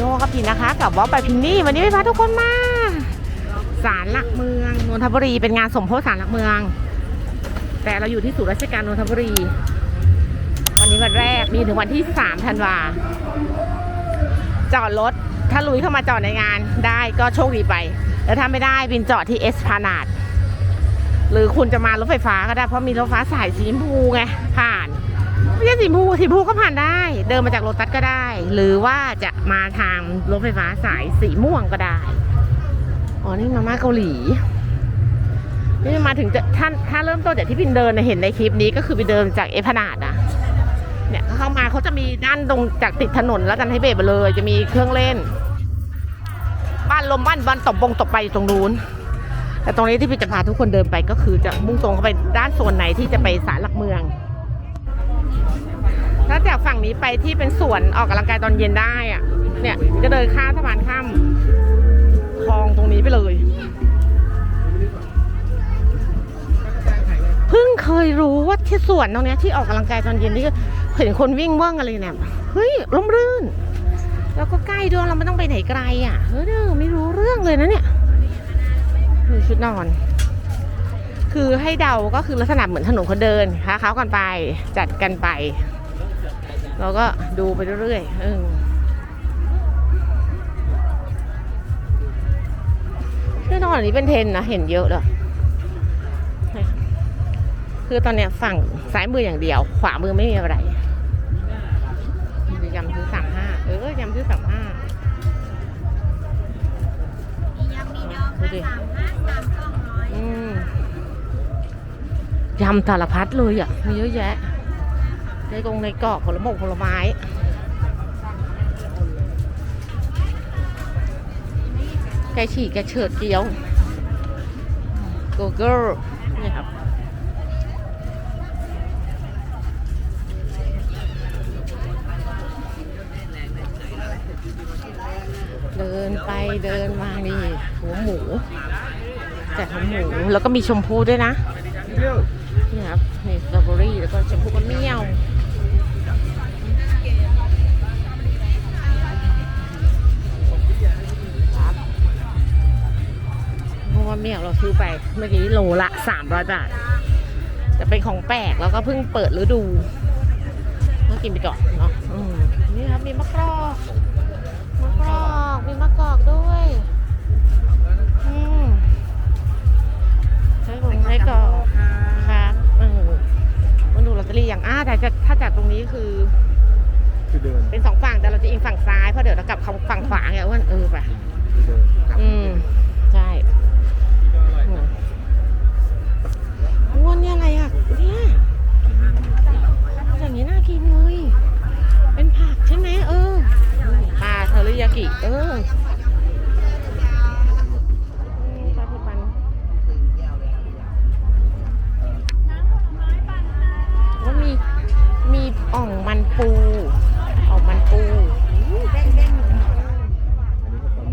อีกนะคะ กับวอลไปพินนี่วันนี้ไม่พาทุกคนมาศาลหลักเมืองนนทบุรีเป็นงานสมโพธิศาลหลักเมือง แต่เราอยู่ที่ศูนย์ราชการนนทบุรี วันนี้วันแรกมีถึงวันที่3ธันวาจอดรถถ้าลุยเข้ามาจอดในงานได้ก็โชคดีไป แล้วถ้าไม่ได้บินจอดที่เอสพานาดหรือคุณจะมารถไฟฟ้าก็ได้เพราะมีรถไฟฟ้าสายสีชมพูไงผ่าน ไม่ใช่สีชมพูสีชมพูก็ผ่านได้ เดินมาจากโรตัสก็ได้ หรือว่าจะมาทางรถไฟฟ้าสายสีม่วงก็ได้ อ๋อ นี่มาม่าเกาหลี นี่มาถึงจะถ้าถ้าเริ่มต้นจากที่พินเดินนะเห็นในคลิปนี้ก็คือไปเดินจากเอพนาดนะเนี่ยเข้ามาเขาจะมีด้านตรงจากติดถนนแล้วกันให้เบรไปเลย จะมีเครื่องเล่น บ้านลมบ้านบอลตบบงตบไปตรงนู้นแต่ตรงนี้ที่พี่จะพาทุกคนเดินไปก็คือจะมุ่งตรงเข้าไปด้านโซนไหนที่จะไปศาลหลักเมือง ถ้าจากฝั่งนี้ไปที่เป็นสวนออกกำลังกายตอนเย็นได้อะเนี่ยจะเดินข้ามสะพานข้ามคลองตรงนี้ไปเลยเพิ่งเคยรู้ว่าที่สวนตรงนี้ที่ออกกำลังกายตอนเย็นนี่เห็นคนวิ่งว่างอะไรเนี่ยเฮ้ยร่มรื่น แล้วก็ใกล้ด้วยเราไม่ต้องไปไหนไกลอะเฮ้ยเด้อไม่รู้เรื่องเลยนะเนี่ยมีชุดนอน คือให้เดาก็คือลักษณะเหมือนถนนคนเดินค้าเขากันไปจัดกันไป เราก็ดูไปเรื่อยๆเออเสื้อนอนอันนี้เป็นเทรนด์นะเห็นเยอะเลยคือตอนเนี้ยฝั่งซ้ายมืออย่างเดียว ขวามือไม่มีอะไรยำซื้อสามห้าเออยำซื้อสามห้ามียำมีดองค่ะสามห้าสามสองร้อยอืมยำสารพัดเลยอะมีเยอะแยะ ในกรงในเกาะผลไม้ผลไม้ไก่ฉีกไก่เฉิดเกี๊ยวโกเกิลนี่ครับเดินไปเดินมานี่หัวหมูแต่หัวหมูแล้วก็มีชมพูด้วยนะนี่ครับนี่สตรอเบอรี่แล้วก็ชมพูก็เมี่ยว เพราะว่าเมี่ยวเราซื้อไปเมื่อกี้โลละสามร้อยบาทจะเป็นของแปลกแล้วก็เพิ่งเปิดฤดูก็กินไปก่อนเนาะอืมนี่ครับมีมะกรอกมะกรอกมีมะกรอกด้วยอืมใช้ของใช้กรอกครับเออมันดูลอตเตอรี่อย่างอ้าแต่จะถ้าจากตรงนี้คือ คือเดิน เป็นสองฝั่งแต่เราจะอิงฝั่งซ้าย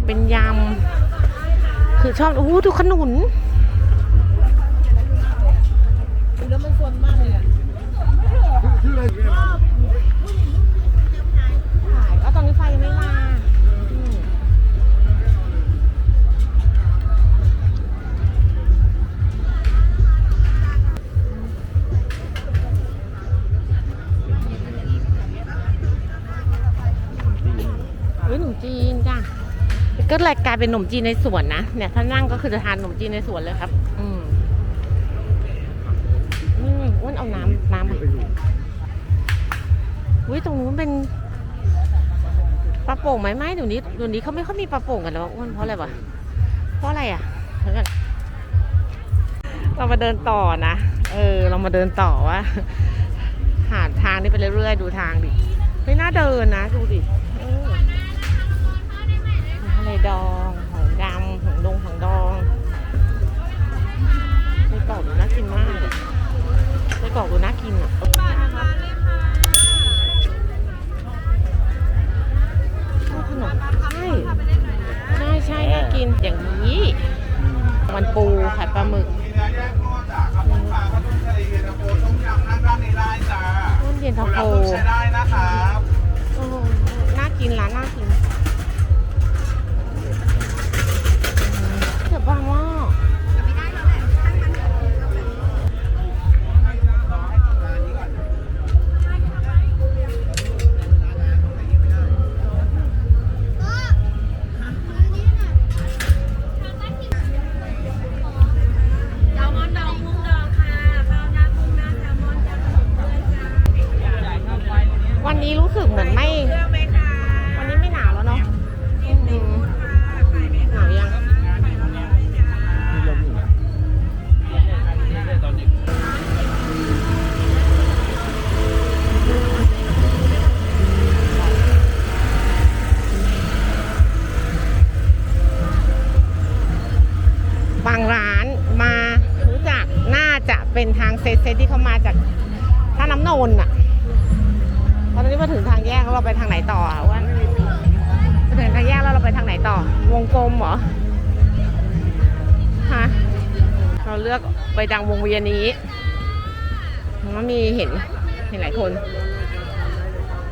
เป็นยำ คือชอบอู้ดูขนุนแล้วมันสนมากเลยอะ ก็เลยกลายเป็นหนุ่มจีนในสวนนะเนี่ยถ้านั่งก็คือจะทานหนุ่มจีนในสวนเลยครับ อืมอืมอ้วนเอาน้ำน้ำมาไปอุ้ยตรงนู้นเป็นปลาโป่งไหมไม่เดี๋ยวนี้เดี๋ยวนี้เขาไม่ค่อยมีปลาโป่งกันแล้วอ้วนเพราะอะไรวะเพราะอะไรอะเดี๋ยวก่อนเรามาเดินต่อนะ เออ เรามาเดินต่อว่า หาทางนี้ไปเรื่อยๆ ดูทางดิ ไม่น่าเดินนะ ดูดิ เออ ดอง ไปดังวงเวียนนี้มันมีเห็นเห็นหลายคน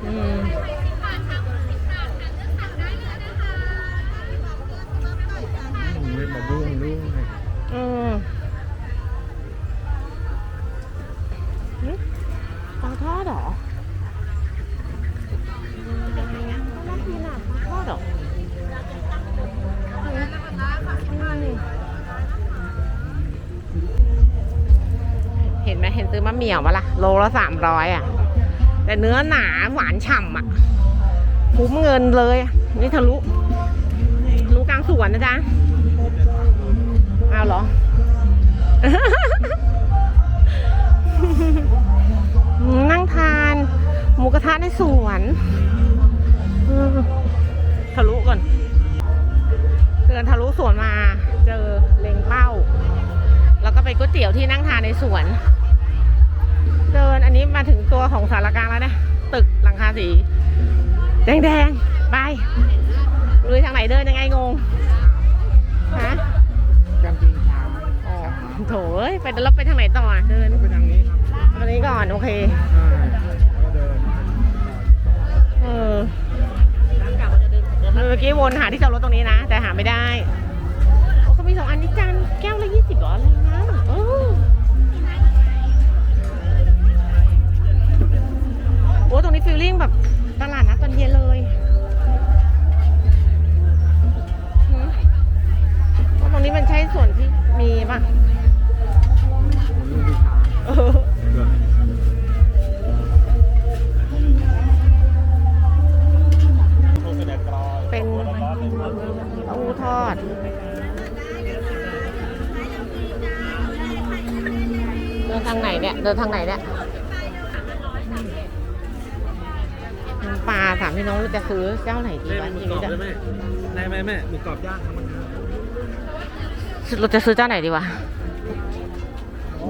อืมเม็ดมะม่วงด้วยอืม เห็นซื้อมะเหมี่ยวมาละโลละสามร้อยอะ แต่เนื้อหนาหวานฉ่ำอะ คุ้มเงินเลย นี่ทะลุทะลุกลางสวนนะจ๊ะเอาเหรอ นั่งทาน หมูกระทะในสวนทะลุก่อนเดินทะลุสวนมา เจอเลงเป้า แล้วก็ไปก๋วยเตี๋ยวที่นั่งทานในสวน เดิน อันนี้มาถึงตัวของสารกลางแล้วเนี่ยตึกหลังคาสี แดงๆ ไปลุยทางไหนเดินยังไงงง ฮะกางเกงขาวอ๋อโถเอ้ยไปแล้วไปทางไหนต่ออะเดินไปทางนี้ครับตรงนี้ก่อน โอเคใช่ก็เดินเออเมื่อกี้วนหาที่จอดรถตรงนี้นะ แต่หาไม่ได้ โอ้เขามีสองอันนี้จานแก้วละยี่สิบหรออะไรนะ อ้ตรงนี้ฟิลลิ่งแบบตลาดนัดตอนเย็นเลยหืมว่าตรงนี้มันใช่ส่วนที่มีป่ะลูกพิชาเออเดินเป็นเต้าหู้ทอดเดินทางไหนเนี่ย เดินทางไหนเนี่ยน้ำปลาถามพี่น้องว่าจะ ซื้อเจ้าไหนดีวะทีนี้จะแม่แม่แม่หมูกรอบย่างครับมันนะเราจะซื้อเจ้าไหนดีวะ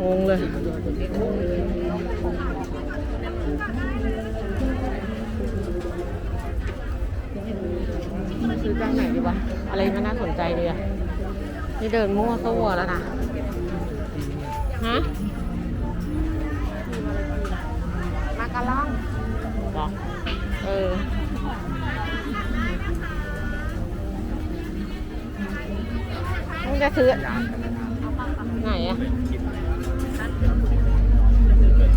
งงเลย ซื้อเจ้าไหนดีวะ อะไรมันน่าสนใจดีอะนี่เดินมั่วซั่วแล้วนะ ฮะ มาการ่องบอกเออ จะซื้อ ไหนอะ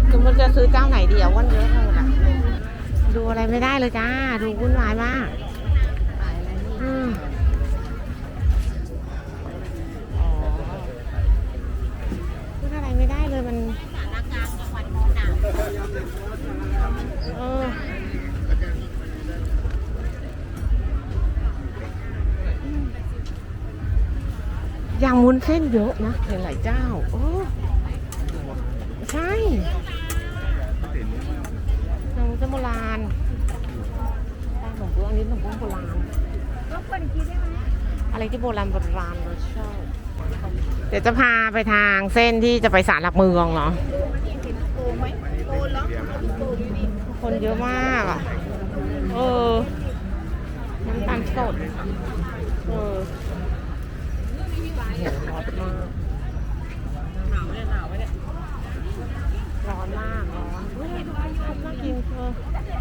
คือมันจะซื้อเจ้าไหนเดีอะวันเยอะทั้งหมดอะดูอะไรไม่ได้เลยจ้า ดูวุ่นวายมากอืมอ๋อพูดอะไรไม่ได้เลยมันสารกลางจังหวัดโนนหนาวเออ ย่างมุนเส้นเยอะนะเห็นหลายเจ้า โอ้ใช่อย่างมุนเส้นโบราณขนมเบื้องอันนี้ขนมเบื้องโบราณรบกวนอีกทีได้ไหมอะไรที่โบราณโบราณเราชอบเดี๋ยวจะพาไปทางเส้นที่จะไปศาลหลักเมืองเนาะโกไหมโกเหรอโกอยู่นี่คนเยอะมากอะ เออ น้ำตาลสด เออ หนาวเนี่ยหนาวไหมเนี่ยร้อนมากร้อนเฮ้ยน่ากินเธอ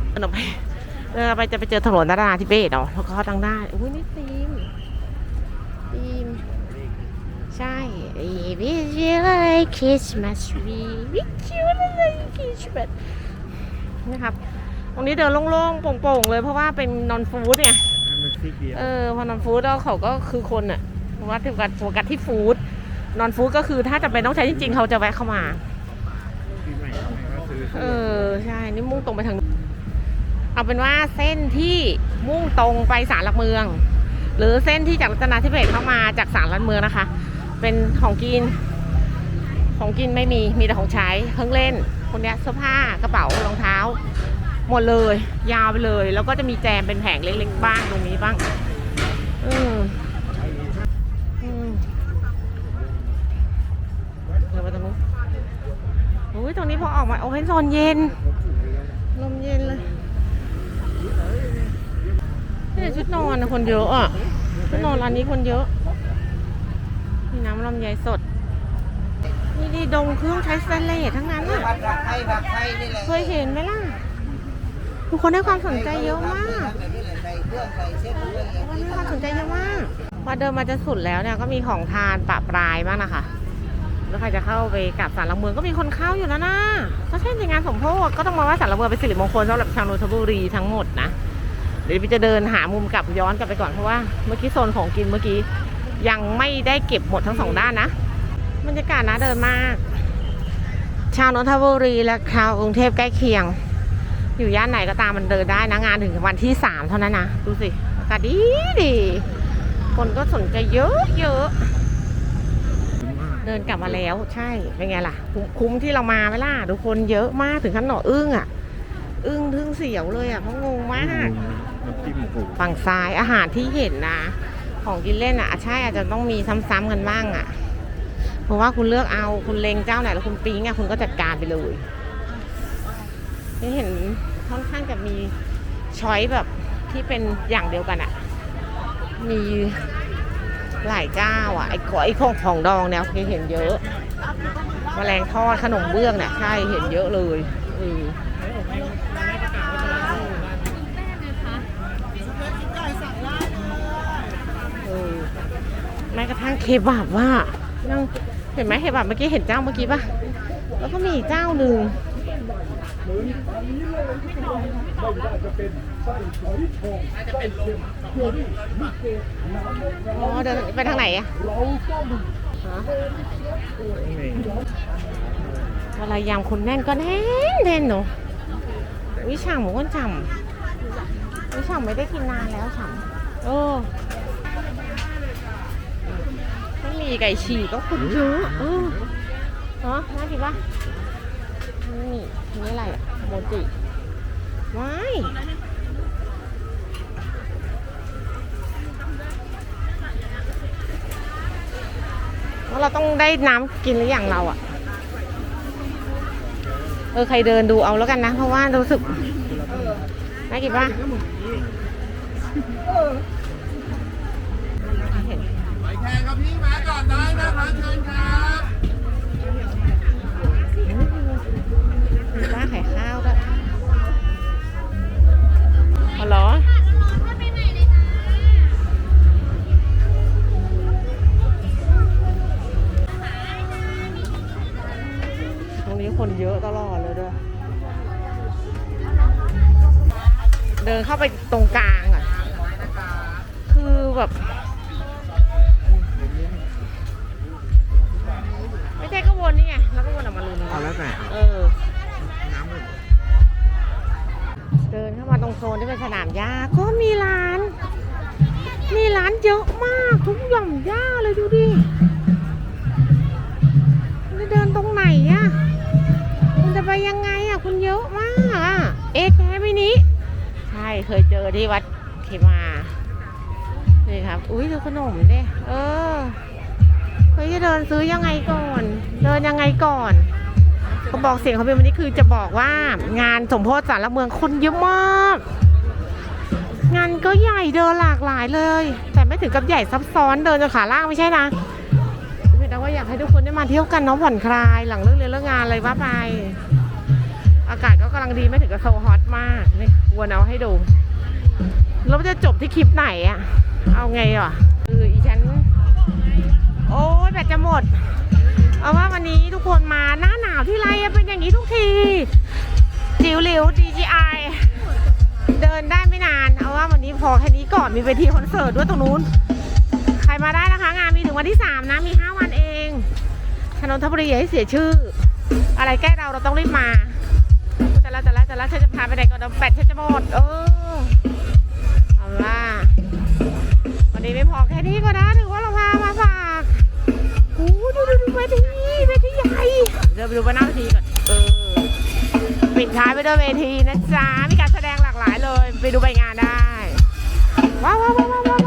เดินออกไปเดินออกไปจะไปเจอถนนนาราธิเบศเนาะแล้วก็ทางได้าอุ้ยนี่ธีมธีมใช่ We feel like Christmas We we feel like Christmas นะครับ ตรงนี้เดินโล่งๆโป่งๆเลยเพราะว่าเป็นนอนฟู้ดไงเออพอนอนฟู้ดแล้วเขาก็คือคนอะว่าถึงกันโฟกัสที่ฟู้ด นอนฟู้ดก็คือถ้าจะเป็นต้องใช้จริงๆ เขาจะแวะเข้ามา ปีใหม่ทำไมก็ซื้อเออ ใช่ นี่มุ่งตรงไปทางนู้นเอาเป็นว่าเส้นที่มุ่งตรงไปศาลหลักเมือง หรือเส้นที่จากรัตนาธิเบศเข้ามาจากศาลหลักเมืองนะคะ เป็นของกิน ของกินไม่มี มีแต่ของใช้ เครื่องเล่น คนเนี้ยเสื้อผ้ากระเป๋ารองเท้า หมดเลย ยาวไปเลย แล้วก็จะมีแจมเป็นแผงเล็กๆบ้างตรงนี้บ้าง อืม ตรงนี้พอออกมา โอ้ยโซนเย็น ลมเย็นเลยนี่ชุดนอนคนเยอะอะ ชุดนอนร้านนี้คนเยอะ มีน้ำลำไยสด นี่ดีดงเครื่องใช้สเตลเลสทั้งนั้นอะเคยเห็นไหมล่ะ ทุกคนให้ความสนใจเยอะมากทุกคนให้ความสนใจเยอะมากพอเดินมาจะสุดแล้วเนี่ยก็มีของทานปะปลายบ้างนะคะ แล้วใครจะเข้าไปกราบสารหลักเมืองก็มีคนเข้าอยู่แล้วนะถ้าใช่ในงานสมโพธก็ต้องมาว่าสารหลักเมืองเป็นสิริมงคลสำหรับชาวนนทบุรีทั้งหมดนะเดี๋ยวพี่จะเดินหามุมกลับย้อนกลับไปก่อนเพราะว่าเมื่อกี้โซนของกินเมื่อกี้ยังไม่ได้เก็บหมดทั้งสองด้านนะบรรยากาศน่าเดินมาก ชาวนนทบุรีและชาวกรุงเทพใกล้เคียง อยู่ย่านไหนก็ตามมันเดินได้นะงานถึงวันที่สามเท่านั้นนะดูสิอากาศดีดีคนก็สนใจเยอะเยอะ เดินกลับมาแล้วใช่เป็นไงล่ะคุ้มคุ้มที่เรามาไหมล่ะทุกคนเยอะมากถึงขั้นหนออึ้งอะ อึ้งทึ่งเสียวเลยอะเพราะงงมากน้ำจิ้มหมูฝั่งซ้ายอาหารที่เห็นนะ ของกินเล่นอะ ใช่อาจจะต้องมีซ้ำๆกันบ้างอะ เพราะว่าคุณเลือกเอาคุณเลงเจ้าไหนแล้วคุณปิ๊งอะคุณก็จัดการไปเลยนี่เห็นค่อนข้างจะมีช้อยแบบที่เป็นอย่างเดียวกันอะ มี หลายเจ้าอะไอ้ขอไอ้ของของดองเนี่ยเคยเห็นเยอะมแมลงทอดขนมเบื้องเนี่ยใช่เห็นเยอะเลยออเอแม้กระทั่งเคบับว่ายังเห็นไหมเคบับเมื่อกี้เห็นเจ้าเมื่อกี้ป่ะแล้วก็มีเจ้าหนึ่ง อ๋อเดินไปทางไหนอะฮะอะไรยามคนแน่นก็แน่นแน่นเนอะวิช่างหมูก้นฉ่ำวิช่างไม่ได้กินนานแล้วฉ่ำเออไม่มีไก่ฉีกก็คนเยอะเออเนาะน่ากินปะนี่นี่อะไรอะโมจิว้าย ว่าเราต้องได้น้ำกินหรืออย่างเราอะเออใครเดินดูเอาแล้วกันนะ เพราะว่ารู้สึกน่ากินปะ โซนที่เป็นสนามหญ้าก็มีร้าน มีร้านเยอะมากทุกหย่อมหญ้าเลยดูดิจะเดินตรงไหนอะคุณจะไปยังไงอะคุณเยอะมากอะเอ๊ะแค่มินิใช่เคยเจอที่วัดเขมานี่ครับ อุ้ยดูขนมเด้เออเฮ้ยจะเดินซื้อยังไงก่อน เดินยังไงก่อน เขาบอกเสียงเขาเป็นวันนี้คือจะบอกว่างานสมโพธิสารลักเมืองคนเยอะมาก งานก็ใหญ่เดินหลากหลายเลย แต่ไม่ถึงกับใหญ่ซับซ้อนเดินจนขาล่างไม่ใช่นะเพี่แต่ว่าอยากให้ทุกคนได้มาเที่ยวกันเน้องผ่อนคลาย หลังเลิกเรียนเลิกงานอะไรว่าไป อากาศก็กำลังดีไม่ถึงกับโซฮอตมากนี่วนเอาให้ดูแล้วจะจบที่คลิปไหนอะเอาไงอะคืออีฉัน โอ้ยแบตจะหมด เอาว่าวันนี้ทุกคนมาหน้าหนาวที่ไรเป็นอย่างนี้ทุกทีจิ๋วหลิว DJI เดินได้ไม่นานเอาว่าวันนี้พอแค่นี้ก่อนมีเวทีคอนเสิร์ตด้วยตรงนู้น ใครมาได้นะคะ งานมีถึงวันที่ 3 นะ มี 5 วันเองชนนทบุรีอย่าให้เสียชื่อ อะไรใกล้เราเราต้องรีบมาแต่ละแต่ละแต่ละฉันจะพาไปไหนก่อนเดี๋ยวแบตฉันจะหมดเออเอาล่ะวันนี้ไม่พอแค่นี้ก็นะถือว่าเรา ดูดูดูเวทีเวทีใหญ่เดี๋ยวไปดูบนหน้าเวทีก่อนเออปิดท้ายไปด้วยเวทีนะจ๊ะมีการแสดงหลากหลายเลย ไปดูใบงานได้ ว้าวว้าวว้าว